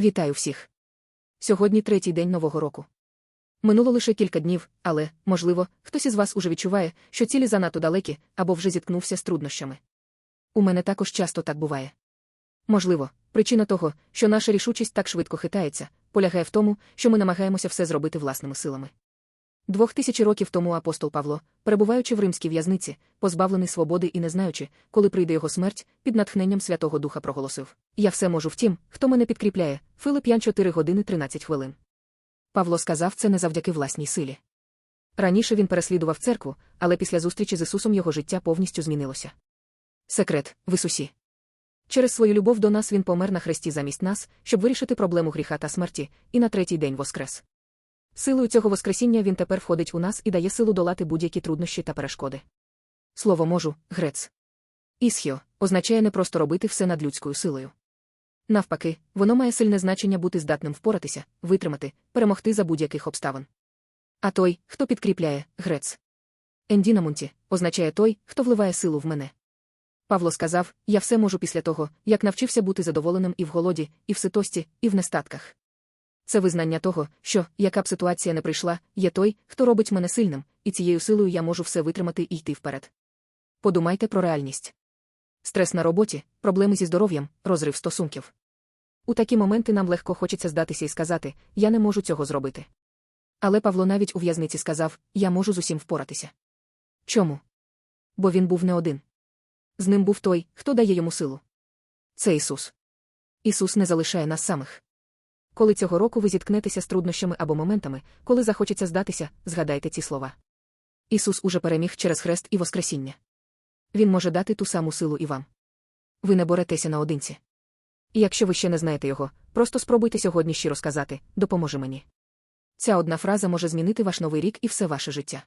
Вітаю всіх. Сьогодні третій день Нового року. Минуло лише кілька днів, але, можливо, хтось із вас уже відчуває, що цілі занадто далекі або вже зіткнувся з труднощами. У мене також часто так буває. Можливо, причина того, що наша рішучість так швидко хитається, полягає в тому, що ми намагаємося все зробити власними силами. Двох тисячі років тому апостол Павло, перебуваючи в римській в'язниці, позбавлений свободи і не знаючи, коли прийде його смерть, під натхненням Святого Духа проголосив: Я все можу втім, хто мене підкріпляє, Филип'ян 4 години 13 хвилин. Павло сказав це не завдяки власній силі. Раніше він переслідував церкву, але після зустрічі з Ісусом його життя повністю змінилося. Секрет в Ісусі. Через свою любов до нас Він помер на хресті замість нас, щоб вирішити проблему гріха та смерті, і на третій день воскрес. Силою цього Воскресіння він тепер входить у нас і дає силу долати будь-які труднощі та перешкоди. Слово можу, грец. Ісхіо означає не просто робити все над людською силою. Навпаки, воно має сильне значення бути здатним впоратися, витримати, перемогти за будь-яких обставин. А той, хто підкріпляє, грец. Ендінамунті означає той, хто вливає силу в мене. Павло сказав: Я все можу після того, як навчився бути задоволеним і в голоді, і в ситості, і в нестатках. Це визнання того, що, яка б ситуація не прийшла, є той, хто робить мене сильним, і цією силою я можу все витримати і йти вперед. Подумайте про реальність. Стрес на роботі, проблеми зі здоров'ям, розрив стосунків. У такі моменти нам легко хочеться здатися і сказати, я не можу цього зробити. Але Павло навіть у в'язниці сказав, я можу з усім впоратися. Чому? Бо він був не один. З ним був той, хто дає йому силу. Це Ісус. Ісус не залишає нас самих. Коли цього року ви зіткнетеся з труднощами або моментами, коли захочеться здатися, згадайте ці слова. Ісус уже переміг через хрест і Воскресіння. Він може дати ту саму силу і вам. Ви не боретеся наодинці. І якщо ви ще не знаєте його, просто спробуйте сьогодні щиро сказати допоможи мені. Ця одна фраза може змінити ваш новий рік і все ваше життя.